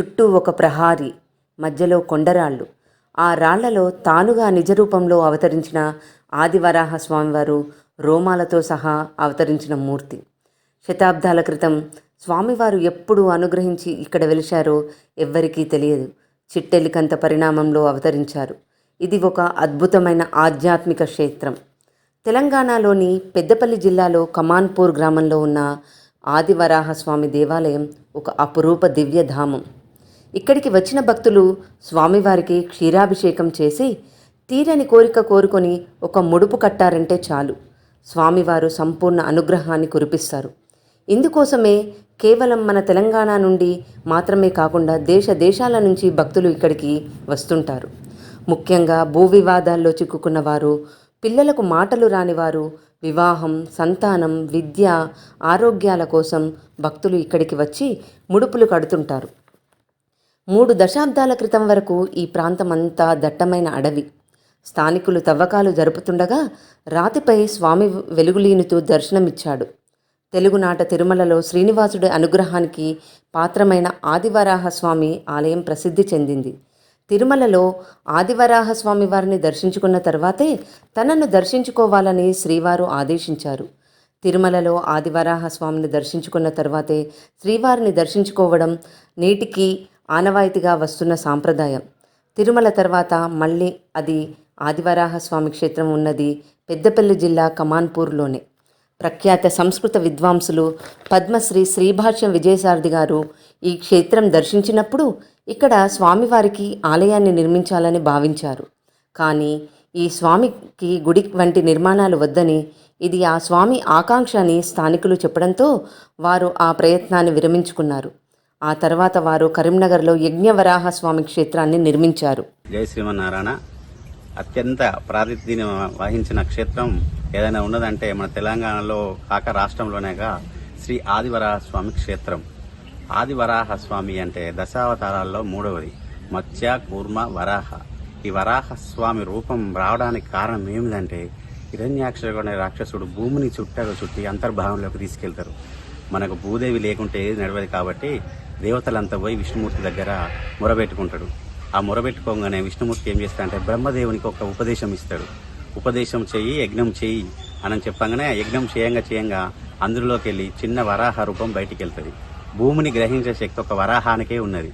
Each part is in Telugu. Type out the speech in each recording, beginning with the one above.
చుట్టూ ఒక ప్రహారీ మధ్యలో కొండరాళ్ళు. ఆ రాళ్ళలో తానుగా నిజరూపంలో అవతరించిన ఆదివరాహ స్వామివారు రోమాలతో సహా అవతరించిన మూర్తి. శతాబ్దాల క్రితం స్వామివారు ఎప్పుడు అనుగ్రహించి ఇక్కడ వెలిశారో ఎవ్వరికీ తెలియదు. చిట్టెలికంత పరిణామంలో అవతరించారు. ఇది ఒక అద్భుతమైన ఆధ్యాత్మిక క్షేత్రం. తెలంగాణలోని పెద్దపల్లి జిల్లాలో కమాన్పూర్ గ్రామంలో ఉన్న ఆదివరాహ స్వామి దేవాలయం ఒక అపురూప దివ్యధామం. ఇక్కడికి వచ్చిన భక్తులు స్వామివారికి క్షీరాభిషేకం చేసి తీరని కోరిక కోరుకొని ఒక ముడుపు కట్టారంటే చాలు. స్వామివారు సంపూర్ణ అనుగ్రహాన్ని కురిపిస్తారు. ఇందుకోసమే కేవలం మన తెలంగాణ నుండి మాత్రమే కాకుండా దేశ దేశాల నుంచి భక్తులు ఇక్కడికి వస్తుంటారు. ముఖ్యంగా భూ వివాదాల్లో చిక్కుకున్న వారు పిల్లలకు మాటలు రానివారు వివాహం సంతానం విద్య ఆరోగ్యాల కోసం భక్తులు ఇక్కడికి వచ్చి ముడుపులు కడుతుంటారు. మూడు దశాబ్దాల క్రితం వరకు ఈ ప్రాంతమంతా దట్టమైన అడవి. స్థానికులు తవ్వకాలు జరుపుతుండగా రాతిపై స్వామి వెలుగులీనుతూ దర్శనమిచ్చాడు. తెలుగునాట తిరుమలలో శ్రీనివాసుడి అనుగ్రహానికి పాత్రమైన ఆదివరాహ స్వామి ఆలయం ప్రసిద్ధి చెందింది. తిరుమలలో ఆదివరాహస్వామి వారిని దర్శించుకున్న తర్వాతే తనను దర్శించుకోవాలని శ్రీవారు ఆదేశించారు. తిరుమలలో ఆదివరాహ స్వామిని దర్శించుకున్న తర్వాతే శ్రీవారిని దర్శించుకోవడం నేటికి ఆనవాయితీగా వస్తున్న సాంప్రదాయం. తిరుమల తర్వాత మళ్ళీ అది ఆదివరాహ స్వామి క్షేత్రం ఉన్నది పెద్దపల్లి జిల్లా కమాన్పూర్లోనే. ప్రఖ్యాత సంస్కృత విద్వాంసులు పద్మశ్రీ శ్రీభాష్యం విజయసారథి గారు ఈ క్షేత్రం దర్శించినప్పుడు ఇక్కడ స్వామివారికి ఆలయాన్ని నిర్మించాలని భావించారు. కానీ ఈ స్వామికి గుడి వంటి నిర్మాణాలు వద్దని ఇది ఆ స్వామి ఆకాంక్ష అని స్థానికులు చెప్పడంతో వారు ఆ ప్రయత్నాన్ని విరమించుకున్నారు. ఆ తర్వాత వారు కరీంనగర్లో యజ్ఞవరాహ స్వామి క్షేత్రాన్ని నిర్మించారు. జయ శ్రీమన్నారాయణ. అత్యంత ప్రాతినిధ్యం వహించిన క్షేత్రం ఏదైనా ఉన్నదంటే మన తెలంగాణలో కాక రాష్ట్రంలోనేగా శ్రీ ఆదివరాహ స్వామి క్షేత్రం. ఆదివరాహ స్వామి అంటే దశావతారాల్లో మూడవది. మత్స్య కూర్మ వరాహ. ఈ వరాహ స్వామి రూపం రావడానికి కారణం ఏమిటంటే హిరణ్యాక్షరుడు రాక్షసుడు భూమిని చుట్టగా చుట్టి అంతర్భావంలోకి తీసుకెళ్తారు. మనకు భూదేవి లేకుంటే ఏది నడవదు కాబట్టి దేవతలంతా పోయి విష్ణుమూర్తి దగ్గర మొరబెట్టుకుంటాడు. ఆ మొరబెట్టుకోగానే విష్ణుమూర్తి ఏం చేస్తాడంటే బ్రహ్మదేవునికి ఒక ఉపదేశం ఇస్తాడు. ఉపదేశం చేయి యజ్ఞం చేయి అని చెప్పగానే ఆ యజ్ఞం చేయంగా చేయంగా అందులోకి వెళ్ళి చిన్న వరాహ రూపం బయటికి వెళ్తుంది భూమిని గ్రహించే శక్తి ఒక వరాహానికే ఉన్నది.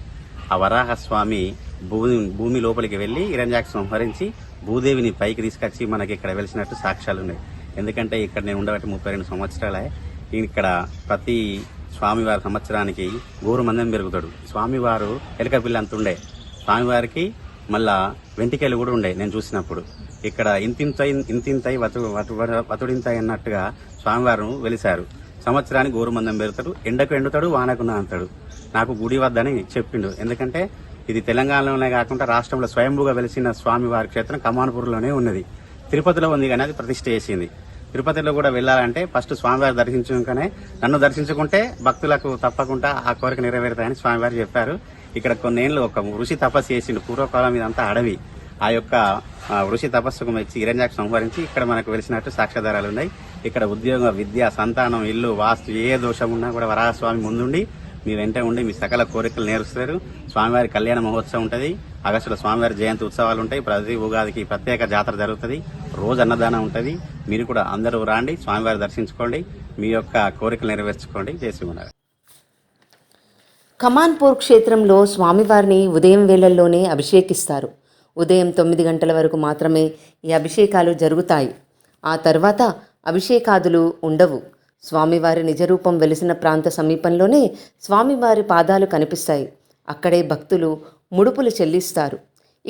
ఆ వరాహ స్వామి భూమి భూమి లోపలికి వెళ్ళి ఇరంజాకి సంహరించి భూదేవిని పైకి తీసుకొచ్చి మనకి ఇక్కడ వెలిసినట్టు సాక్ష్యాలు ఉన్నాయి ఎందుకంటే ఇక్కడ నేను ఉండబట్టి ముప్పై రెండు సంవత్సరాలే. ఇక్కడ ప్రతి స్వామివారి సంవత్సరానికి గోరు మందం పెరుగుతాడు. స్వామివారు ఎలక పిల్ల అంత ఉండే. స్వామివారికి మళ్ళా వెంటికలు కూడా ఉండే నేను చూసినప్పుడు. ఇక్కడ ఇంతింతై ఇంతింతై వతు వతుడింతై అన్నట్టుగా స్వామివారు వెలిశారు. సంవత్సరానికి గోరుమందం పెడతాడు ఎండకు ఎండుతాడు వానకు నాంతాడు నాకు గుడి వద్దని చెప్పిండు. ఎందుకంటే ఇది తెలంగాణలోనే కాకుండా రాష్ట్రంలో స్వయంభూగా వెలిసిన స్వామివారి క్షేత్రం కమాన్పూర్లోనే ఉన్నది. తిరుపతిలో ఉంది కానీ అది ప్రతిష్ట చేసింది. తిరుపతిలో కూడా వెళ్ళాలంటే ఫస్ట్ స్వామివారి దర్శించుకనే నన్ను దర్శించుకుంటే భక్తులకు తప్పకుండా ఆ కోరిక నెరవేరుతాయని స్వామివారు చెప్పారు. ఇక్కడ కొన్నేళ్ళు ఒక ఋషి తపస్సు చేసిండు. పూర్వకాలం ఇదంతా అడవి. ఆ యొక్క ఋషి తపస్సుకు మెచ్చి ఇరంజాకు సంహరించి ఇక్కడ మనకు వెలిసినట్టు సాక్ష్యాధారాలు ఉన్నాయి. ఇక్కడ ఉద్యోగ విద్య సంతానం ఇల్లు వాస్తు ఏ దోషం ఉన్నా కూడా వరాహస్వామి ముందుండి మీ వెంట ఉండి మీ సకల కోరికలు నేరుస్తారు. స్వామివారి కళ్యాణ మహోత్సవం ఉంటుంది. ఆగస్టులో స్వామివారి జయంతి ఉత్సవాలు ఉంటాయి. ప్రతి ఉగాదికి ప్రత్యేక జాతర జరుగుతుంది. రోజు అన్నదానం ఉంటుంది. మీరు కూడా అందరూ రాండి స్వామివారి దర్శించుకోండి మీ యొక్క కోరికలు నెరవేర్చుకోండి. చేసి ఉన్నారు కమాన్పూర్ క్షేత్రంలో స్వామివారిని ఉదయం వేళల్లోనే అభిషేకిస్తారు. ఉదయం తొమ్మిది గంటల వరకు మాత్రమే ఈ అభిషేకాలు జరుగుతాయి. ఆ తర్వాత అభిషేకాదులు ఉండవు. స్వామివారి నిజరూపం వెలిసిన ప్రాంత సమీపంలోనే స్వామివారి పాదాలు కనిపిస్తాయి. అక్కడే భక్తులు ముడుపులు చెల్లిస్తారు.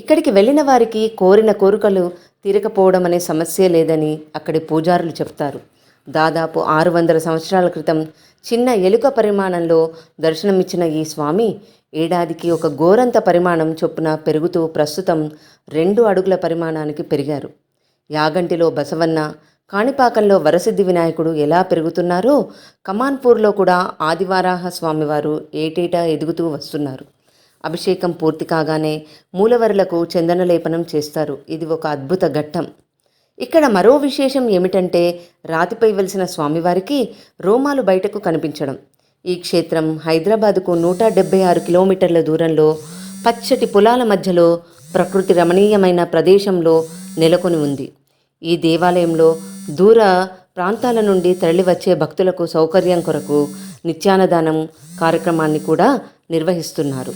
ఇక్కడికి వెళ్ళిన వారికి కోరిన కోరికలు తీరకపోవడం అనే సమస్య లేదని అక్కడి పూజారులు చెప్తారు. దాదాపు ఆరు వందల సంవత్సరాల క్రితం చిన్న ఎలుక పరిమాణంలో దర్శనమిచ్చిన ఈ స్వామి ఏడాదికి ఒక గోరంత పరిమాణం చొప్పున పెరుగుతూ ప్రస్తుతం రెండు అడుగుల పరిమాణానికి పెరిగారు. యాగంటిలో బసవన్న కాణిపాకంలో వరసిద్ధి వినాయకుడు ఎలా పెరుగుతున్నారో కమాన్పూర్లో కూడా ఆదివారాహ స్వామివారు ఏటేటా ఎదుగుతూ వస్తున్నారు. అభిషేకం పూర్తి కాగానే మూలవరులకు చందనలేపనం చేస్తారు. ఇది ఒక అద్భుత ఘట్టం. ఇక్కడ మరో విశేషం ఏమిటంటే రాతిపై వెలిసిన స్వామివారికి రోమాలు బయటకు కనిపించడం. ఈ క్షేత్రం హైదరాబాదుకు నూట డెబ్బై ఆరు కిలోమీటర్ల దూరంలో పచ్చటి పొలాల మధ్యలో ప్రకృతి రమణీయమైన ప్రదేశంలో నెలకొని ఉంది. ఈ దేవాలయంలో దూర ప్రాంతాల నుండి తరలివచ్చే భక్తులకు సౌకర్యం కొరకు నిత్యాన్నదానం కార్యక్రమాన్ని కూడా నిర్వహిస్తున్నారు.